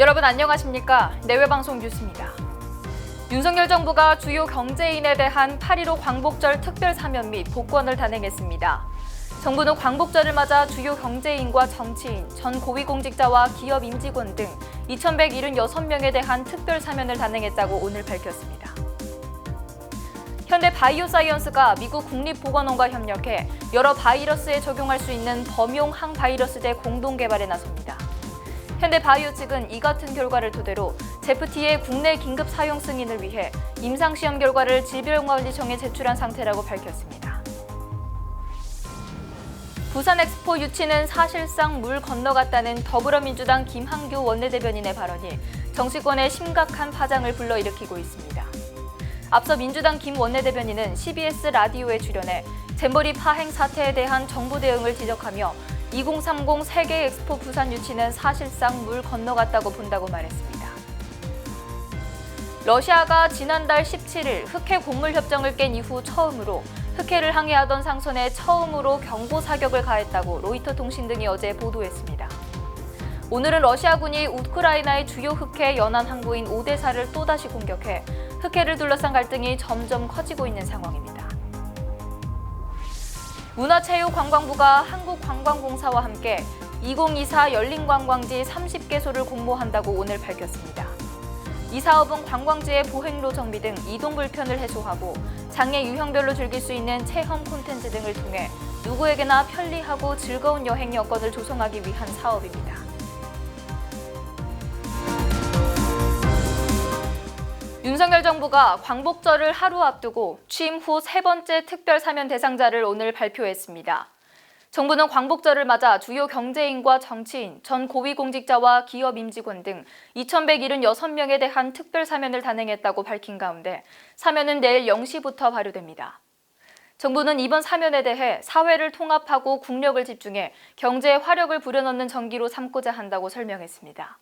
여러분 안녕하십니까? 내외방송 뉴스입니다. 윤석열 정부가 주요 경제인에 대한 8.15 광복절 특별 사면 및 복권을 단행했습니다. 정부는 광복절을 맞아 주요 경제인과 정치인, 전 고위공직자와 기업 임직원 등 2,176명에 대한 특별 사면을 단행했다고 오늘 밝혔습니다. 현대 바이오사이언스가 미국 국립보건원과 협력해 여러 바이러스에 적용할 수 있는 범용 항바이러스제 공동 개발에 나섭니다. 현대바이오 측은 이 같은 결과를 토대로 제프티의 국내 긴급 사용 승인을 위해 임상 시험 결과를 질병관리청에 제출한 상태라고 밝혔습니다. 부산 엑스포 유치는 사실상 물 건너갔다는 더불어민주당 김한규 원내대변인의 발언이 정치권에 심각한 파장을 불러일으키고 있습니다. 앞서 민주당 김 원내대변인은 CBS 라디오에 출연해 잼버리 파행 사태에 대한 정부 대응을 지적하며 2030 세계 엑스포 부산 유치는 사실상 물 건너갔다고 본다고 말했습니다. 러시아가 지난달 17일 흑해 곡물 협정을 깬 이후 처음으로 흑해를 항해하던 상선에 처음으로 경고 사격을 가했다고 로이터 통신 등이 어제 보도했습니다. 오늘은 러시아군이 우크라이나의 주요 흑해 연안 항구인 오데사를 또다시 공격해 흑해를 둘러싼 갈등이 점점 커지고 있는 상황입니다. 문화체육관광부가 한국관광공사와 함께 2024 열린관광지 30개소를 공모한다고 오늘 밝혔습니다. 이 사업은 관광지의 보행로 정비 등 이동 불편을 해소하고 장애 유형별로 즐길 수 있는 체험 콘텐츠 등을 통해 누구에게나 편리하고 즐거운 여행 여건을 조성하기 위한 사업입니다. 윤석열 정부가 광복절을 하루 앞두고 취임 후 세 번째 특별 사면 대상자를 오늘 발표했습니다. 정부는 광복절을 맞아 주요 경제인과 정치인, 전 고위공직자와 기업 임직원 등 2,176명에 대한 특별 사면을 단행했다고 밝힌 가운데 사면은 내일 0시부터 발효됩니다. 정부는 이번 사면에 대해 사회를 통합하고 국력을 집중해 경제에 화력을 불여넣는 전기로 삼고자 한다고 설명했습니다.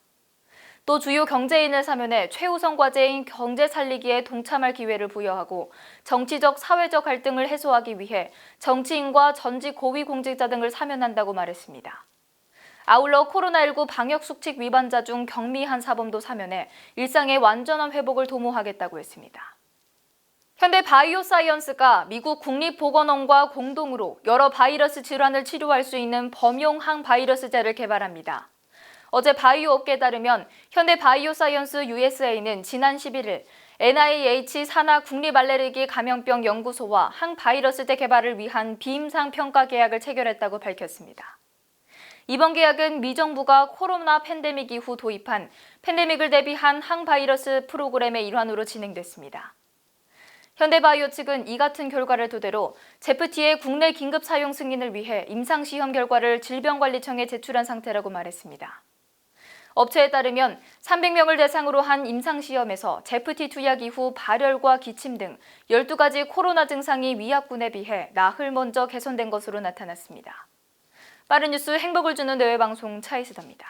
또 주요 경제인을 사면해 최우선 과제인 경제 살리기에 동참할 기회를 부여하고 정치적 사회적 갈등을 해소하기 위해 정치인과 전직 고위공직자 등을 사면한다고 말했습니다. 아울러 코로나19 방역 수칙 위반자 중 경미한 사범도 사면해 일상의 완전한 회복을 도모하겠다고 했습니다. 현대 바이오사이언스가 미국 국립보건원과 공동으로 여러 바이러스 질환을 치료할 수 있는 범용 항바이러스제를 개발합니다. 어제 바이오 업계에 따르면 현대 바이오사이언스 USA는 지난 11일 NIH 산하 국립알레르기 감염병 연구소와 항바이러스제 개발을 위한 비임상 평가 계약을 체결했다고 밝혔습니다. 이번 계약은 미 정부가 코로나 팬데믹 이후 도입한 팬데믹을 대비한 항바이러스 프로그램의 일환으로 진행됐습니다. 현대바이오 측은 이 같은 결과를 토대로 제프티의 국내 긴급 사용 승인을 위해 임상 시험 결과를 질병관리청에 제출한 상태라고 말했습니다. 업체에 따르면 300명을 대상으로 한 임상시험에서 제프티 투약 이후 발열과 기침 등 12가지 코로나 증상이 위약군에 비해 나흘 먼저 개선된 것으로 나타났습니다. 빠른 뉴스 행복을 주는 대외방송 차이스더입니다.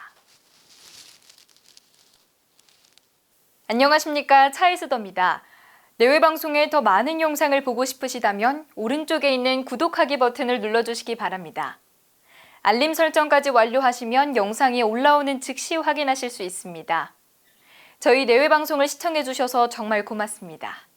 안녕하십니까 차이스더입니다. 내외 방송의 더 많은 영상을 보고 싶으시다면 오른쪽에 있는 구독하기 버튼을 눌러주시기 바랍니다. 알림 설정까지 완료하시면 영상이 올라오는 즉시 확인하실 수 있습니다. 저희 내외 방송을 시청해 주셔서 정말 고맙습니다.